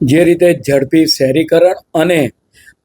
જે રીતે ઝડપી શહેરીકરણ અને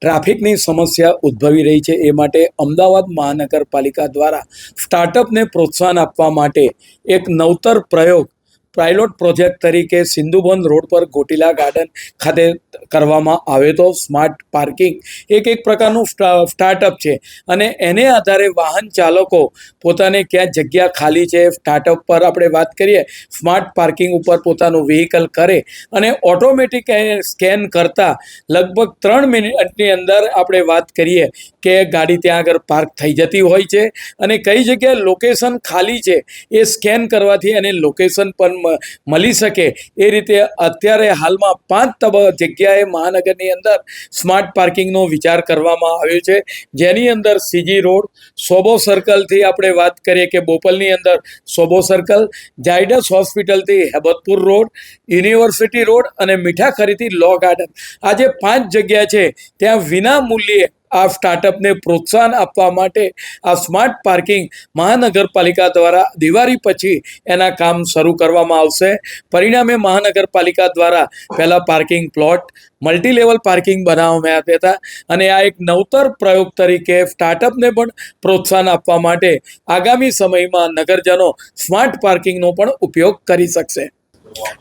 ટ્રાફિકની સમસ્યા ઉદ્ભવી રહી છે, એ માટે અમદાવાદ મહાનગરપાલિકા દ્વારા સ્ટાર્ટઅપને પ્રોત્સાહન આપવા માટે એક નવતર પ્રયોગ પાયલોટ પ્રોજેક્ટ તરીકે સિંધુબન રોડ પર ગોટીલા ગાર્ડન ખાતે કરવામાં આવે તો સ્માર્ટ પાર્કિંગ એક એક પ્રકારનું સ્ટા- સ્ટાર્ટઅપ છે. અને એને આધારે વાહન ચાલકો પોતાને ક્યાં જગ્યા ખાલી છે, સ્ટાર્ટઅપ પર આપણે વાત કરીએ, સ્માર્ટ પાર્કિંગ ઉપર પોતાનું વ્હીકલ કરે અને ઓટોમેટિક સ્કેન કરતા લગભગ ત્રણ મિનિટની અંદર આપણે વાત કરીએ કે ગાડી ત્યાં આગળ પાર્ક થઈ જતી હોય છે અને કઈ જગ્યાએ લોકેશન ખાલી છે એ સ્કેન કરવાથી અને લોકેશન પણ મળી શકે એ રીતે અત્યારે હાલમાં પાંચ જગ્યાએ મહાનગરની અંદર સ્માર્ટ પાર્કિંગનો વિચાર કરવામાં આવ્યો છે. જેની અંદર સીજી રોડ, સોબો સર્કલથી આપણે વાત કરીએ કે બોપલની અંદર સોબો સર્કલ જાયડસ હોસ્પિટલથી હેબતપુર રોડ, યુનિવર્સિટી રોડ અને મીઠાખરીથી લો ગાર્ડન. આ જે પાંચ જગ્યા છે. ત્યાં વિના મૂલ્યે આ સ્ટાર્ટઅપને પ્રોત્સાહન આપવા માટે આ સ્માર્ટ પાર્કિંગ મહાનગરપાલિકા દ્વારા દિવાળી પછી એના કામ શરૂ કરવામાં આવશે. પરિણામે મહાનગરપાલિકા દ્વારા પહેલાં પાર્કિંગ પ્લોટ મલ્ટીલેવલ પાર્કિંગ બનાવવામાં આવ્યા હતા અને આ એક નવતર પ્રયોગ તરીકે સ્ટાર્ટઅપને પણ પ્રોત્સાહન આપવા માટે આગામી સમયમાં નગરજનો સ્માર્ટ પાર્કિંગનો પણ ઉપયોગ કરી શકશે.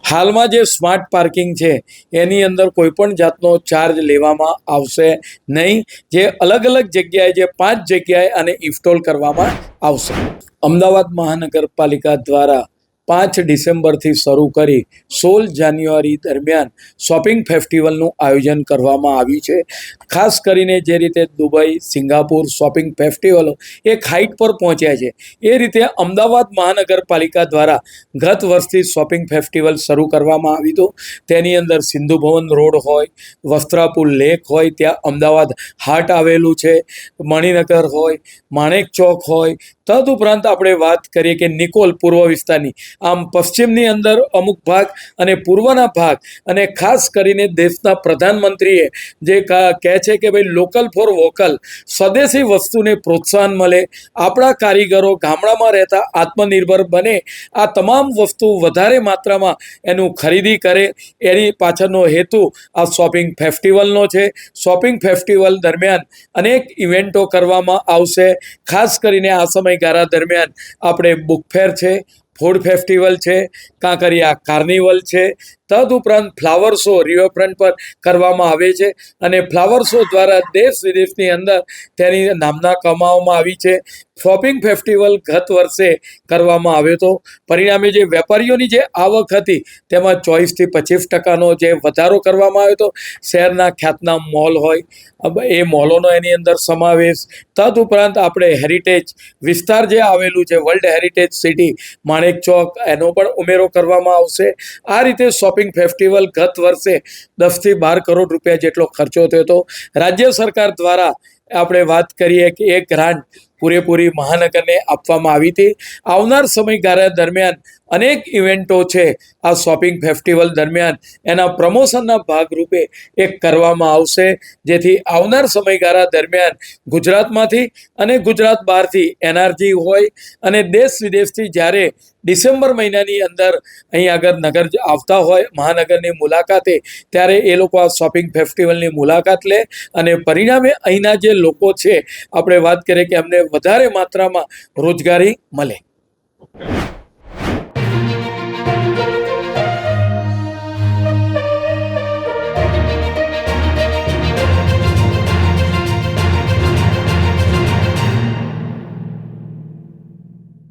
હાલમાં જે સ્માર્ટ પાર્કિંગ છે, એની અંદર કોઈ પણ જાતનો ચાર્જ લેવામાં આવશે નહીં. જે અલગ અલગ જગ્યાએ જે પાંચ જગ્યાએ આને ઇન્સ્ટોલ કરવામાં આવશે. અમદાવાદ મહાનગરપાલિકા દ્વારા પાંચ ડિસેમ્બરથી શરૂ કરી સોળ જાન્યુઆરી દરમિયાન શોપિંગ ફેસ્ટિવલનું આયોજન કરવામાં આવ્યું છે. ખાસ કરીને જે રીતે દુબઈ, સિંગાપુર શોપિંગ ફેસ્ટિવલો એક હાઇટ પર પહોંચ્યા છે. એ રીતે અમદાવાદ મહાનગરપાલિકા દ્વારા ગત વર્ષથી શોપિંગ ફેસ્ટિવલ શરૂ કરવામાં આવ્યું હતું. તેની અંદર સિંધુ ભવન રોડ હોય, વસ્ત્રાપુર લેક હોય, ત્યાં અમદાવાદ હાટ આવેલું છે, મણિનગર હોય, માણેક ચોક હોય તદુપરાંત આપણે વાત કરીએ કે નિકોલ પૂર્વ વિસ્તારની. આમ પશ્ચિમની અંદર અમુક ભાગ અને પૂર્વના ભાગ અને ખાસ કરીને દેશના પ્રધાનમંત્રીએ જે કહે છે કે ભાઈ લોકલ ફોર વોકલ સ્વદેશી વસ્તુને પ્રોત્સાહન મળે, આપણા કારીગરો ગામડામાં રહેતા આત્મનિર્ભર બને, આ તમામ વસ્તુ વધારે માત્રામાં એનું ખરીદી કરે, એની પાછળનો હેતુ આ શોપિંગ ફેસ્ટિવલનો છે. શોપિંગ ફેસ્ટિવલ દરમિયાન અનેક ઇવેન્ટો કરવામાં આવશે. ખાસ કરીને આ સમયગાળા દરમિયાન આપણે બુકફેર છે ફૂડ ફેસ્ટિવલ છે કાંકરિયા કાર્નિવલ છે તદુપરાંત ફ્લાવર શો રિવરફ્રન્ટ પર કરવામાં આવે છે અને ફ્લાવર શો દ્વારા દેશ વિદેશની અંદર તેની નામના કમાવામાં આવી છે. શોપિંગ ફેસ્ટિવલ ગત વર્ષે કરવામાં આવ્યો હતો. પરિણામે જે વેપારીઓની જે આવક હતી તેમાં ચોવીસથી પચીસ ટકાનો જે વધારો કરવામાં આવ્યો હતો. શહેરના ખ્યાતનામ મોલ હોય એ મોલોનો એની અંદર સમાવેશ. તદુપરાંત આપણે હેરિટેજ વિસ્તાર જે આવેલું છે world heritage city Manek Chowk એનો પણ ઉમેરો કરવામાં આવશે. આ રીતે શોપિંગ ફેસ્ટિવલ ગત વર્ષે દસથી બાર કરોડ રૂપિયા જેટલો ખર્ચો થયો હતો. રાજ્ય સરકાર દ્વારા આપણે વાત કરીએ કે એ ગ્રાન્ટ પૂરેપૂરી મહાનગરને આપવામાં આવી હતી. આવનાર સમયગાળા દરમિયાન અનેક ઇવેન્ટો છે આ શોપિંગ ફેસ્ટિવલ દરમિયાન. એના પ્રમોશનના ભાગરૂપે એક કરવામાં આવશે. જેથી આવનાર સમયગાળા દરમિયાન ગુજરાતમાંથી અને ગુજરાત બહારથી એનઆરજી હોય અને દેશ વિદેશથી જ્યારે ડિસેમ્બર મહિનાની અંદર અહીં આગળ નગર આવતા હોય, મહાનગરની મુલાકાતે, ત્યારે એ લોકો આ શોપિંગ ફેસ્ટિવલની મુલાકાત લે. અને પરિણામે અહીંના જે લોકો છે, આપણે વાત કરીએ કે એમને વધારે માત્રામાં રોજગારી મળે.